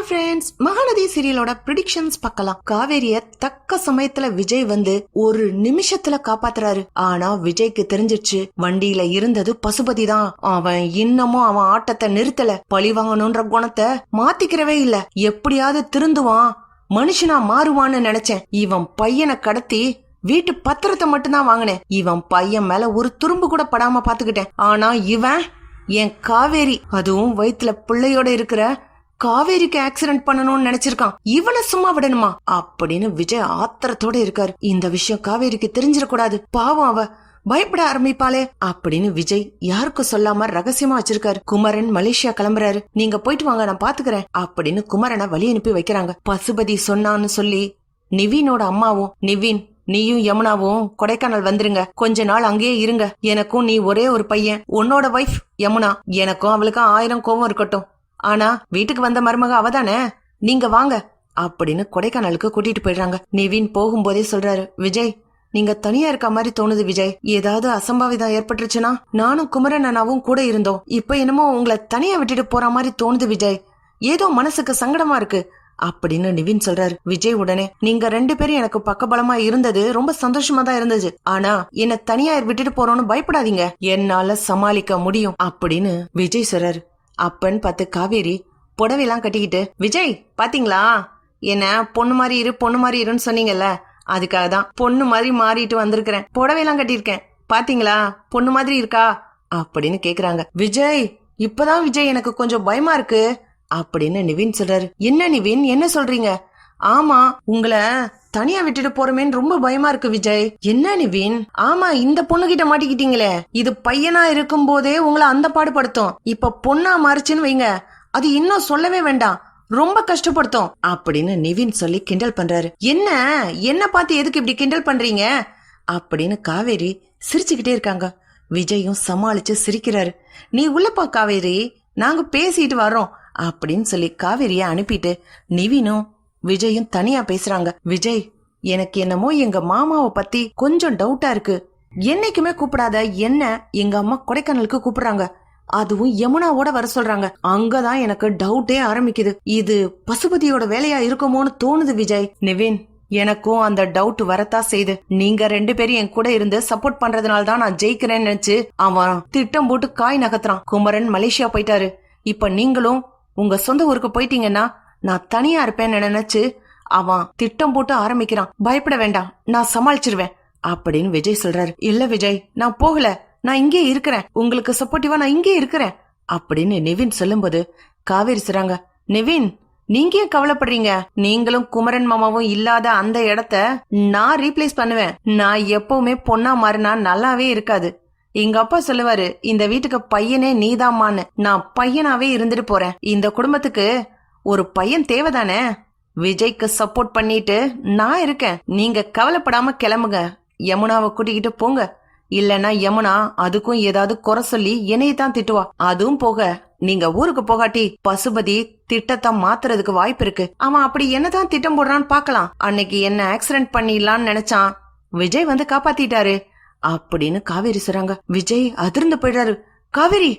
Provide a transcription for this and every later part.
Hi friends Mahanadi சீரியலோட predictions பார்க்கலாம். காவேரிய தக்க சமயத்துல விஜய் வந்து ஒரு நிமிஷத்துல காப்பாத்துறாரு. ஆனா விஜய்க்கு தெரிஞ்சிருச்சு வண்டியில இருந்தது பசுபதி தான் அவன் இன்னமும் அவன் ஆட்டத்தை நிறுத்தல. பழி வாங்கணும்ன்ற குணத்தை மாத்திக்கிறவே இல்ல. எப்படியாவது திருந்துவான். மனுஷனா மாறுவான்னு நினைச்சேன். இவன் பையனை கடத்தி வீட்டு பத்திரத்தை மட்டும்தான் வாங்கினேன். இவன் பையன் மேல ஒரு துரும்பு கூட படாம பாத்துக்கிட்டேன் ஆனா இவன் என் காவேரி. அதுவும் வயித்துல பிள்ளையோட இருக்கிற காவேரிக்கு ஆக்சிடென்ட் பண்ணணும்னு நினைச்சிருக்கான். இவனை சும்மா விடணுமா? அப்படின்னு விஜய் ஆத்திரத்தோட இருக்காரு. இந்த விஷயம் காவேரிக்கு தெரிஞ்சிடக்கூடாது. பாவம் அவ. பயப்பட ஆரம்பிப்பாளே. அப்படின்னு விஜய் யாருக்கும் சொல்லாம ரகசியமா வச்சிருக்காரு. குமரன் மலேசியா கிளம்புறாரு. நீங்க போயிட்டு வாங்க நான் பாத்துக்கிறேன். அப்படின்னு குமரனை வழி அனுப்பி வைக்கிறாங்க. பசுபதி சொன்னான்னு சொல்லி நிவினோட அம்மாவும் நிவின் நீயும் யமுனாவும் கொடைக்கானல் வந்துருங்க. கொஞ்ச நாள் அங்கேயே இருங்க. எனக்கும் நீ ஒரே ஒரு பையன். உன்னோட வைஃப் யமுனா. எனக்கும் அவளுக்கும் ஆயிரம் கோவம் இருக்கட்டும். ஆனா வீட்டுக்கு வந்த மருமக அவதானே? நீங்க வாங்க. அப்படின்னு கொடைக்கானலுக்கு கூட்டிட்டு போயிடுறாங்க. நிவின் போகும்போதே சொல்றாரு விஜய் நீங்க தனியா இருக்க மாதிரி தோணுது விஜய். ஏதாவது அசம்பாவிதம் ஏற்பட்டுருச்சுன்னா நானும் குமரன் அண்ணாவும் கூட இருந்தோம். இப்ப என்னமோ உங்களை தனியா விட்டுட்டு போற மாதிரி தோணுது விஜய். ஏதோ மனசுக்கு சங்கடமா இருக்கு. அப்படின்னு நிவின் சொல்றாரு. விஜய் உடனே நீங்க ரெண்டு பேரும் எனக்கு பக்கபலமா இருந்தது ரொம்ப சந்தோஷமா தான் இருந்தது. ஆனா என்ன தனியா விட்டுட்டு போறோம்னு பயப்படாதீங்க. என்னால சமாளிக்க முடியும். அப்படின்னு விஜய் சொல்றாரு. அப்பன்னு பார்த்து காவேரி புடவைலாம் கட்டிக்கிட்டு விஜய் பாத்தீங்களா? என்ன பொண்ணு மாதிரி இரு பொண்ணு மாதிரி இருன்னு சொன்னீங்கல்ல? அதுக்காக தான் பொண்ணு மாதிரி மாறிட்டு வந்திருக்கிறேன். புடவைலாம் கட்டியிருக்கேன். பாத்தீங்களா? பொண்ணு மாதிரி இருக்கா? அப்படின்னு கேக்குறாங்க. விஜய் இப்பதான் விஜய் எனக்கு கொஞ்சம் பயமா இருக்கு. அப்படின்னு நிவின் சொல்றாரு. என்ன நிவின்? என்ன சொல்றீங்க? ஆமா உங்களை தனியா விட்டுட்டு போறமேன்னு ரொம்ப பயமா இருக்கு விஜய். என்ன நிவின்? ஆமா இந்த பொண்ணு கிட்ட மாட்டிக்கிட்டீங்களே. இது பையனா இருக்கும் போதே உங்களை அந்த பாடுபடுத்தும். இப்ப பொண்ணா மாறுச்சுன்னு வைங்க. அது இன்னும் சொல்லவே வேண்டாம். ரொம்ப கஷ்டப்படுத்தும். அப்படின்னு நிவின் சொல்லி கிண்டல் பண்றாரு. என்ன? என்ன பார்த்து எதுக்கு இப்படி கிண்டல் பண்றீங்க? அப்படின்னு காவேரி சிரிச்சுக்கிட்டே இருக்காங்க. விஜயும் சமாளிச்சு சிரிக்கிறாரு. நீ உள்ளப்பா காவேரி. நாங்க பேசிட்டு வரோம் அப்படின்னு சொல்லி காவேரிய அனுப்பிட்டு நிவினும் விஜயும் தனியா பேசுறாங்க. விஜய் எனக்கு என்னமோ எங்க மாமாவை பத்தி கொஞ்சம் டவுட்டா இருக்கு. என்னைக்குமே கூப்பிடாத என்ன எங்க அம்மா கொடைக்கானலுக்கு கூப்பிடுறாங்க. அதுவும் யமுனாவோட வர சொல்றாங்க. அங்கதான் எனக்கு டவுட்டே ஆரம்பிக்குது. இது பசுபதியோட வேலையா இருக்குமோன்னு தோணுது விஜய். நிவின் எனக்கும் அந்த டவுட் வரத்தா செய்து. நீங்க ரெண்டு பேரும் என் கூட இருந்து சப்போர்ட் பண்றதுனால தான் நான் ஜெயிக்கிறேன்னு நினைச்சு அவன் திட்டம் போட்டு காய் நகத்துறான் குமரன் மலேசியா போயிட்டாரு. இப்ப நீங்களும் உங்க சொந்த ஊருக்கு போயிட்டீங்கன்னா நான் தனியா இருப்பேன்னு நினைச்சு அவன் திட்டம் போட்டு ஆரம்பிக்கிறான். பயப்பட வேண்டாம். நான் சமாளிச்சிருவேன். அப்படின்னு விஜய் சொல்றாரு. இல்ல விஜய் நான் போகல. நான் இங்கே இருக்கிறேன். உங்களுக்கு சப்போர்ட்டிவா நான் இங்கே இருக்கிறேன். அப்படின்னு நிவின் சொல்லும்போது காவேரி சொல்றாங்க. நிவின் நீங்க ஏன் கவலைப்படுறீங்க? நீங்களும் குமரன் மாமாவும் இல்லாத அந்த இடத்த நான் ரீப்ளேஸ் பண்ணுவேன். நான் எப்பவுமே பொண்ணா மாறினா நல்லாவே இருக்காது. எங்க அப்பா சொல்லுவாரு இந்த வீட்டுக்கு பையனே நீதாமான்னு நான் பையனாவே இருந்துட்டு போறேன். இந்த குடும்பத்துக்கு ஒரு பையன் தேவைதானே? விஜய்க்கு சப்போர்ட் பண்ணிட்டு நான் இருக்கேன். நீங்க கவலைப்படாம கிளம்புங்க. யமுனாவை கூட்டிக்கிட்டு போங்க. இல்லனா யமுனா அதுக்கும் ஏதாவது குறை சொல்லி என்னைய தான் திட்டுவா. அதுவும் போக நீங்க ஊருக்கு போகாட்டி பசுபதி திட்டத்தை மாத்துறதுக்கு வாய்ப்பு இருக்கு. அவன் அப்படி என்னதான் திட்டம் போடுறான்னு பாக்கலாம் அன்னைக்கு என்ன ஆக்சிடென்ட் பண்ணிடலான்னு நினைச்சான். விஜய் வந்து காப்பாத்திட்டாரு. அப்படின்னு காவேரி சொல்றாங்க. விஜய் அதிர்ந்து போயிடுறாரு. காவேரி!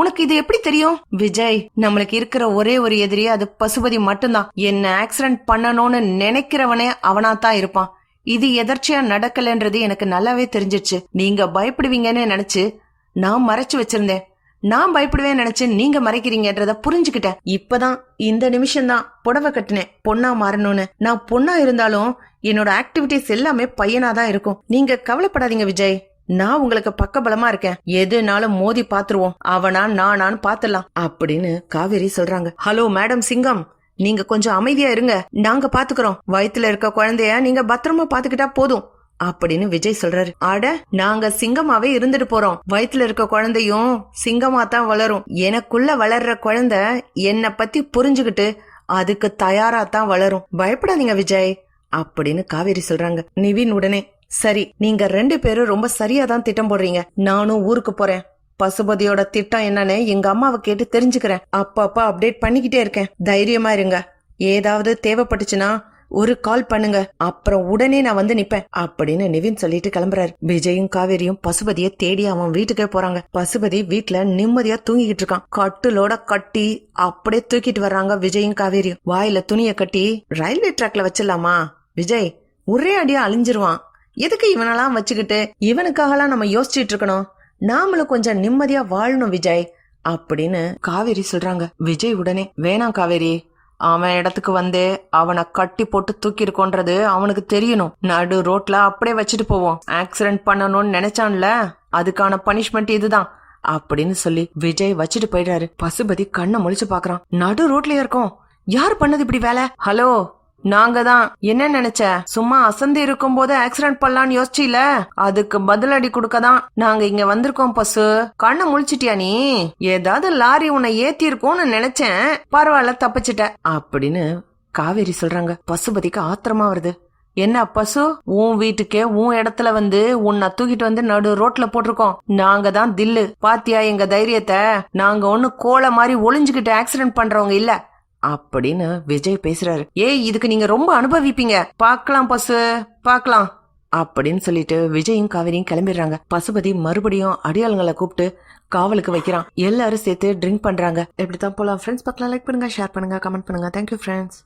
உனக்கு இது எப்படி தெரியும்? விஜய் நம்மளுக்கு இருக்கிற ஒரே ஒரு எதிரி அது பசுபதி மட்டும்தான். என்ன ஆக்சிடென்ட் பண்ணணும்னு நினைக்கிறவனே அவனா தான் இருப்பான். இது எதர்ச்சியா நடக்கலன்றது எனக்கு நல்லாவே தெரிஞ்சிருச்சு. நீங்க பயப்படுவீங்கன்னு நினைச்சு நான் மறைச்சு வச்சிருந்தேன். நான் பயப்படுவேன் நினைச்சு நீங்க மறைக்கிறீங்கன்றத புரிஞ்சுக்கிட்டேன். இப்பதான் இந்த நிமிஷம் தான் புடவை கட்டினேன். பொண்ணா மாறணும்னு. நான் பொண்ணா இருந்தாலும் என்னோட ஆக்டிவிட்டிஸ் எல்லாமே பையனா தான் இருக்கும். நீங்க கவலைப்படாதீங்க விஜய். நான் உங்களுக்கு பக்கபலமா இருக்கேன். எதுனாலும் மோதி பாத்துருவோம். அவனா நானான்னு பாத்துலாம் அப்படின்னு காவேரி சொல்றாங்க. ஹலோ மேடம் சிங்கம். நீங்க கொஞ்சம் அமைதியா இருங்க. நாங்க பாத்துக்கிறோம். வயித்துல இருக்க குழந்தைய நீங்க பத்திரமா பாத்துக்கிட்டா போதும். அப்படின்னு விஜய் சொல்றாரு. அட நாங்க சிங்கமாவே இருந்துட்டு போறோம். வயித்துல இருக்க குழந்தையும் சிங்கமா தான் வளரும். எனக்குள்ள வளர்ற குழந்தை என்னை பத்தி புரிஞ்சுகிட்டு அதுக்கு தயாரா தான் வளரும். பயப்படாதீங்க விஜய். அப்படின்னு காவேரி சொல்றாங்க. நிவின் உடனே சரி நீங்க ரெண்டு பேரும் ரொம்ப சரியா தான் திட்டம் போடுறீங்க. நானும் ஊருக்கு போறேன். பசுபதியோட திட்டம் என்னன்னு எங்க அம்மாவை கேட்டு தெரிஞ்சுக்கிறேன். அப்பப்ப அப்டேட் பண்ணிக்கிட்டே இருக்கேன். தைரியமா இருங்க. ஏதாவது தேவைப்பட்டுச்சுன்னா ஒரு கால் பண்ணுங்க. அப்புறம் உடனே நான் வந்து நிப்பேன். அப்படின்னு நிவின் சொல்லிட்டு கிளம்புறாரு. விஜயும் காவேரியும் பசுபதியை தேடி அவன் வீட்டுக்கே போறாங்க. பசுபதி வீட்டுல நிம்மதியா தூங்கிக்கிட்டு இருக்கான். கட்டுலோட கட்டி அப்படியே தூக்கிட்டு வர்றாங்க விஜயும் காவேரியும். வாயில துணிய கட்டி ரயில்வே ட்ராக்ல வச்சிடலாமா? விஜய் ஒரே அடியா அழிஞ்சிருவான். எதுக்கு இவனெல்லாம் வச்சுக்கிட்டு இவனுக்காகலாம் நம்ம யோசிச்சுட்டு இருக்கணும் நாமளும் கொஞ்சம் நிம்மதியா வாழணும் விஜய். அப்படின்னு காவேரி சொல்றாங்க. விஜய் உடனே வேணாம் காவேரி. அவன் இடத்துக்கு வந்து அவனை கட்டி போட்டு தூக்கி இருக்கோன்றது அவனுக்கு தெரியணும். நடு ரோட்ல அப்படியே வச்சுட்டு போவோம். ஆக்சிடென்ட் பண்ணணும்னு நினைச்சான்ல அதுக்கான பனிஷ்மெண்ட் இதுதான். அப்படின்னு சொல்லி விஜய் வச்சுட்டு போயிடுறாரு. பசுபதி கண்ணை முழிச்சு பாக்குறான். நடு ரோட்லயே இருக்கோம்? யார் பண்ணது இப்படி வேலை? ஹலோ நாங்க தான். என்ன நினைச்ச? சும்மா அசந்து இருக்கும் போது ஆக்சிடென்ட் பண்ணலான்னு யோசிச்சில? அதுக்கு பதிலடி கொடுக்க தான் நாங்க இங்க வந்திருக்கோம் பசு. கண்ணை முழிச்சிட்டியா நீ? ஏதாவது லாரி உன்னை ஏத்தி இருக்கும்னு நினைச்சேன். பரவாயில்ல தப்பிச்சிட்ட. அப்படின்னு காவேரி சொல்றாங்க. பசுபதிக்கு ஆத்திரமா வருது. என்ன பசு? உன் வீட்டுக்கே உன் இடத்துல வந்து உன்னை தூக்கிட்டு வந்து நடு ரோட்ல போட்டிருக்கோம். நாங்க தான் தில்லு. பாத்தியா எங்க தைரியத்தை? நாங்க ஒண்ணு கோலை மாதிரி ஒளிஞ்சுக்கிட்டு ஆக்சிடென்ட் பண்றவங்க இல்ல. அப்படின்னு விஜய் பேசுறாரு. ஏய் இதுக்கு நீங்க ரொம்ப அனுபவிப்பீங்க. பார்க்கலாம் பசு. பார்க்கலாம். அப்படின்னு சொல்லிட்டு விஜயும் காவேரியும் கிளம்பிடுறாங்க. பசுபதி மறுபடியும் அடியாளுங்களை கூப்பிட்டு காவலுக்கு வைக்கிறான். எல்லாரும் சேர்த்து ட்ரிங்க் பண்றாங்க. இப்படித்தான் போலாம். ஃப்ரெண்ட்ஸ் பக்கம் லைக் பண்ணுங்க ஷேர் பண்ணுங்க கமெண்ட் பண்ணுங்க. Thank you friends